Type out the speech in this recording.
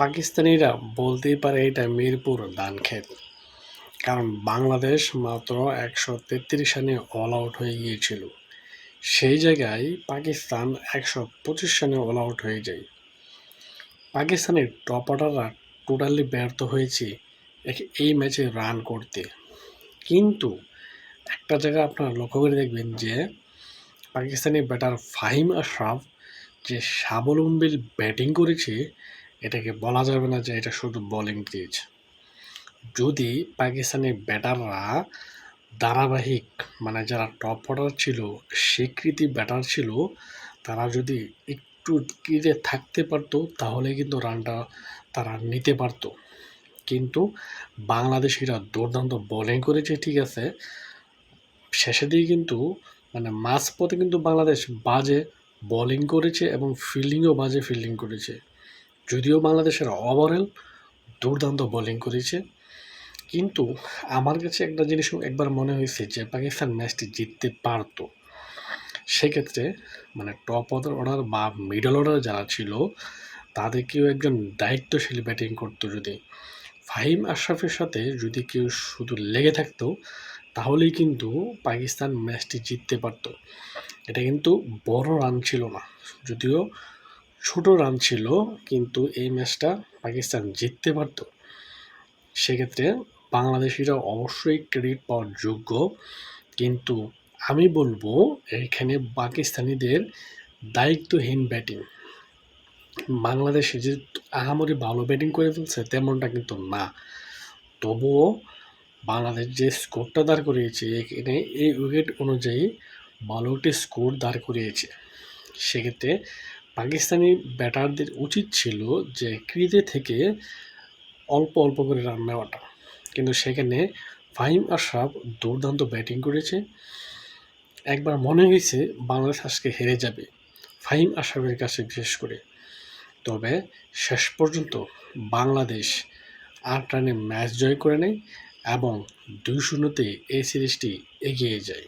পাকিস্তানিরা বলতেই পারে এটা মিরপুর ধানক্ষেত কারণ বাংলাদেশ মাত্র একশো তেত্রিশ রানে অল আউট হয়ে গিয়েছিল। সেই জায়গায় পাকিস্তান একশো পঁচিশ রানে অল আউট হয়ে যায়। পাকিস্তানের টপ অর্ডাররা টোটালি ব্যর্থ হয়েছে এই ম্যাচে রান করতে। কিন্তু একটা জায়গা আপনারা লক্ষ্য করে দেখবেন যে পাকিস্তানি ব্যাটার ফাহিম আশরাফ যে স্বাবলম্বীর ব্যাটিং করেছে এটাকে বলা যাবে না যে এটা শুধু বোলিং দিয়েছে যদি পাকিস্তানি ব্যাটাররা ধারাবাহিক মানে যারা টপ অর্ডার ছিল, স্বীকৃতি ব্যাটার ছিল, তারা যদি একটু কিরে থাকতে পারতো, তাহলে কিন্তু রানটা তারা নিতে পারতো। কিন্তু বাংলাদেশিরা দুর্দান্ত বোলিং করেছে, ঠিক আছে। শেষের দিকে কিন্তু মানে মাঝ পথে কিন্তু বাংলাদেশ বাজে বোলিং করেছে এবং ফিল্ডিংও বাজে ফিল্ডিং করেছে। যদিও বাংলাদেশের ওভারঅল দুর্দান্ত বোলিং করেছে, কিন্তু আমার কাছে একটা জিনিস একবার মনে হয়েছে যে পাকিস্তান ম্যাচটি জিততে পারতো। সেক্ষেত্রে মানে টপ অর্ডার বা মিডল অর্ডার যারা ছিল, তাদেরকেও একজন দায়িত্বশীল ব্যাটিং করতো যদি। ফাহিম আশরাফের সাথে যদি কেউ শুধু লেগে থাকতো, তাহলেই কিন্তু পাকিস্তান ম্যাচটি জিততে পারতো। এটা কিন্তু বড় রান ছিল না। যদিও ছোট রান ছিল, কিন্তু এই ম্যাচটা পাকিস্তান জিততে পারতো। সেক্ষেত্রে বাংলাদেশিরা অবশ্যই ক্রেডিট পাওয়ার যোগ্য, কিন্তু আমি বলব এখানে পাকিস্তানিদের দায়িত্বহীন ব্যাটিং। বাংলাদেশে যে আহামরি ভালো ব্যাটিং করে ফেলছে তেমনটা কিন্তু না। তবুও বাংলাদেশ যে স্কোরটা দাঁড় করিয়েছে, এখানে এই উইকেট অনুযায়ী ভালো একটি স্কোর দাঁড় করিয়েছে। সেক্ষেত্রে পাকিস্তানি ব্যাটারদের উচিত ছিল যে ক্রিজে থেকে অল্প অল্প করে রান নেওয়াটা। কিন্তু সেখানে ফাহিম আশরাফ দুর্দান্ত ব্যাটিং করেছে। একবার মনে হয়েছে বাংলাদেশ আজকে হেরে যাবে, ফাহিম আশরাফের কাছে বিশেষ করে। তবে শেষ পর্যন্ত বাংলাদেশ আট রানে ম্যাচ জয় করে নেয় এবং দুই শূন্যতে এই সিরিজটি এগিয়ে যায়।